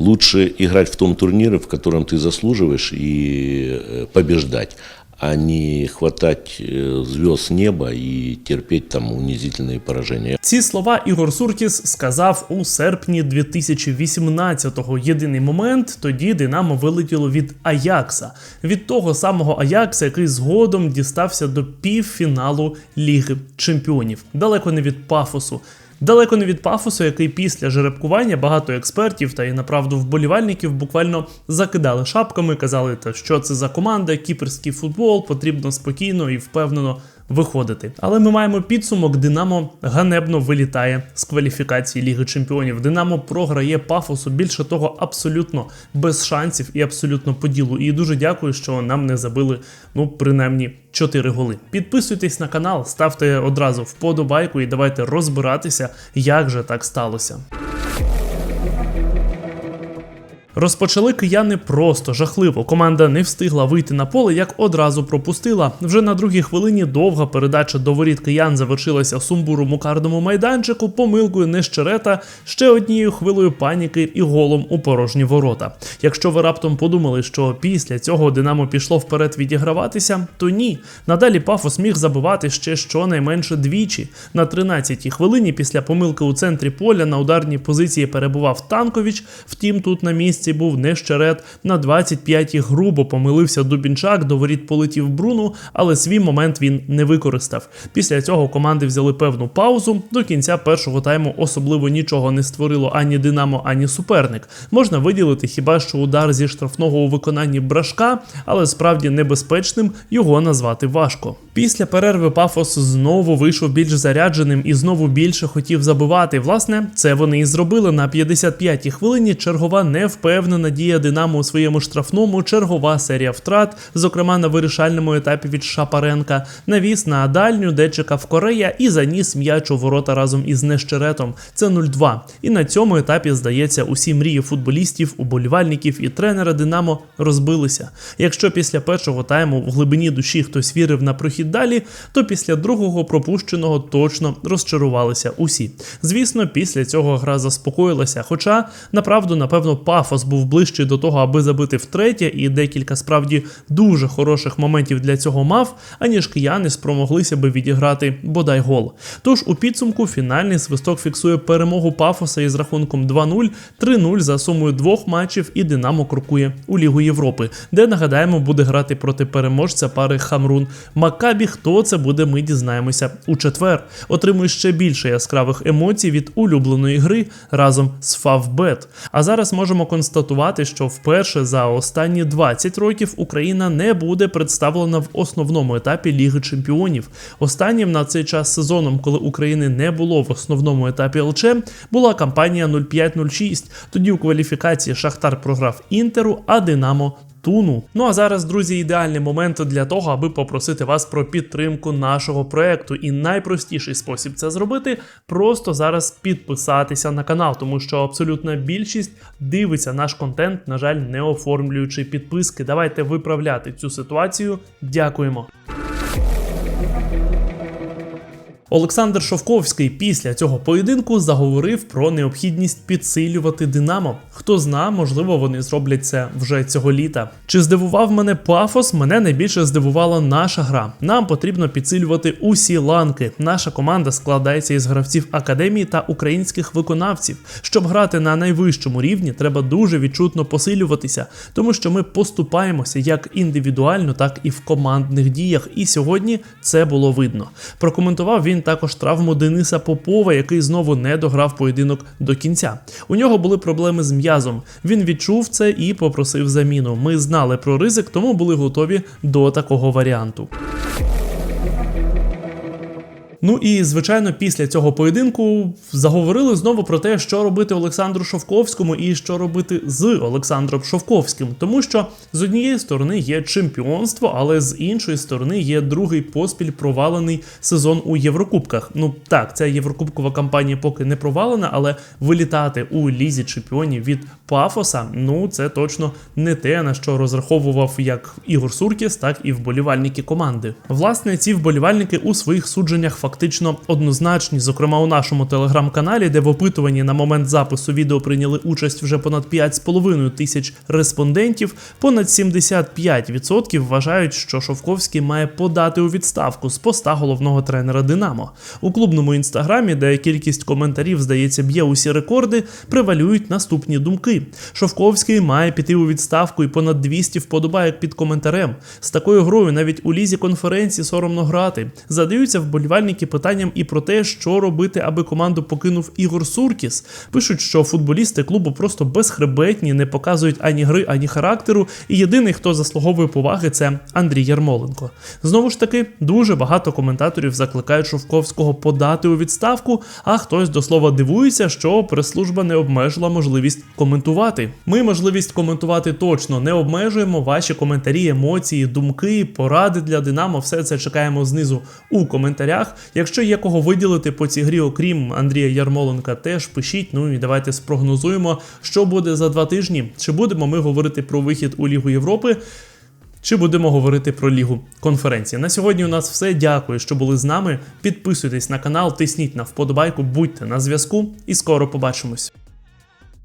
Лучше играть в том турнире, в котором ты заслуживаешь, и э, побеждать, а не хватать э, звезд с неба и терпеть там унизительные поражения. Ці слова Ігор Суркіс сказав у серпні 2018-го. Єдиний момент тоді Динамо вилетіло від Аякса, від того самого Аякса, який згодом дістався до півфіналу Ліги Чемпіонів, далеко не від пафосу. Далеко не від пафосу, який після жеребкування багато експертів та і направду вболівальників буквально закидали шапками, казали, та що це за команда, кіперський футбол, потрібно спокійно і впевнено виходити. Але ми маємо підсумок: Динамо ганебно вилітає з кваліфікації Ліги Чемпіонів. Динамо програє пафосу. Більше того, абсолютно без шансів і абсолютно по ділу. І дуже дякую, що нам не забили ну принаймні 4 голи. Підписуйтесь на канал, ставте одразу вподобайку і давайте розбиратися, як же так сталося. Розпочали кияни просто жахливо. Команда не встигла вийти на поле, як одразу пропустила. Вже на другій хвилині довга передача до воріт киян завершилася сумбуром у майданчику, помилкою нещерета, ще однією хвилою паніки і голом у порожні ворота. Якщо ви раптом подумали, що після цього Динамо пішло вперед відіграватися, то ні. Надалі Пафос міг забивати ще щонайменше двічі. На 13-й хвилині після помилки у центрі поля на ударній позиції перебував Танкович. Втім, тут на місці був нещерет. На 25-й грубо помилився Дубінчак, до воріт полетів Бруну, але свій момент він не використав. Після цього команди взяли певну паузу. До кінця першого тайму особливо нічого не створило ані Динамо, ані суперник. Можна виділити хіба що удар зі штрафного у виконанні брашка, але справді небезпечним його назвати важко. Після перерви Пафос знову вийшов більш зарядженим і знову більше хотів забивати. Власне, це вони і зробили на 55-й хвилині. Чергова невпевнена дія Динамо у своєму штрафному, чергова серія втрат, зокрема на вирішальному етапі від Шапаренка, навіс на дальню, де чекав Корея, і заніс м'яч у ворота разом із Нещеретом. Це 0-2. І на цьому етапі, здається, усі мрії футболістів, уболівальників і тренера Динамо розбилися. Якщо після першого тайму в глибині душі хтось вірив на прохід далі, то після другого пропущеного точно розчарувалися усі. Звісно, після цього гра заспокоїлася. Хоча, направду, напевно, пафос був ближчий до того, аби забити втретє, і декілька справді дуже хороших моментів для цього мав, аніж кияни спромоглися би відіграти бодай гол. Тож у підсумку фінальний свисток фіксує перемогу пафоса із рахунком 2-0, 3-0 за сумою двох матчів, і Динамо крокує у Лігу Європи, де нагадаємо буде грати проти переможця пари Хамрун Макабі. Хто це буде, ми дізнаємося у четвер. Отримує ще більше яскравих емоцій від улюбленої гри разом з Фавбет. А зараз можемо констатувати, що вперше за останні 20 років Україна не буде представлена в основному етапі Ліги Чемпіонів. Останнім на цей час сезоном, коли України не було в основному етапі ЛЧ, була кампанія 05-06. Тоді у кваліфікації Шахтар програв Інтеру, а Динамо Туну. Ну а зараз, друзі, ідеальний момент для того, аби попросити вас про підтримку нашого проекту. І найпростіший спосіб це зробити просто зараз підписатися на канал, тому що абсолютна більшість дивиться наш контент, на жаль, не оформлюючи підписки. Давайте виправляти цю ситуацію. Дякуємо. Олександр Шовковський після цього поєдинку заговорив про необхідність підсилювати Динамо. Хто зна, можливо, вони зроблять це вже цього літа. Чи здивував мене пафос? Мене найбільше здивувала наша гра. Нам потрібно підсилювати усі ланки. Наша команда складається із гравців академії та українських виконавців. Щоб грати на найвищому рівні, треба дуже відчутно посилюватися, тому що ми поступаємося як індивідуально, так і в командних діях. І сьогодні це було видно. Прокоментував він також травму Дениса Попова, який знову не дограв поєдинок до кінця. У нього були проблеми з м'язом. Він відчув це і попросив заміну. Ми знали про ризик, тому були готові до такого варіанту. Ну і звичайно, після цього поєдинку заговорили знову про те, що робити Олександру Шовковському і що робити з Олександром Шовковським, тому що з однієї сторони є чемпіонство, але з іншої сторони є другий поспіль провалений сезон у Єврокубках. Ну так, ця єврокубкова кампанія поки не провалена, але вилітати у лізі чемпіонів від Пафоса, ну це точно не те, на що розраховував як Ігор Суркіс, так і вболівальники команди. Власне, ці вболівальники у своїх судженнях фактично фактично однозначні. Зокрема, у нашому телеграм-каналі, де в опитуванні на момент запису відео прийняли участь вже понад 5,5 тисяч респондентів. Понад 75% вважають, що Шовковський має подати у відставку з поста головного тренера Динамо. У клубному інстаграмі, де кількість коментарів, здається, б'є усі рекорди, превалюють наступні думки. Шовковський має піти у відставку і понад 200 вподобайок під коментарем. З такою грою навіть у лізі конференції соромно грати. Задаються вболівальники питанням і про те, що робити, аби команду покинув Ігор Суркіс. Пишуть, що футболісти клубу просто безхребетні, не показують ані гри, ані характеру. І єдиний, хто заслуговує поваги, це Андрій Ярмоленко. Знову ж таки, дуже багато коментаторів закликають Шовковського подати у відставку, а хтось до слова дивується, що прес-служба не обмежила можливість коментувати. Ми можливість коментувати точно не обмежуємо. Ваші коментарі, емоції, думки, поради для Динамо. Все це чекаємо знизу у коментарях. Якщо є кого виділити по цій грі, окрім Андрія Ярмоленка, теж пишіть. Ну і давайте спрогнозуємо, що буде за два тижні. Чи будемо ми говорити про вихід у Лігу Європи? Чи будемо говорити про лігу конференції? На сьогодні у нас все. Дякую, що були з нами. Підписуйтесь на канал, тисніть на вподобайку, будьте на зв'язку і скоро побачимось.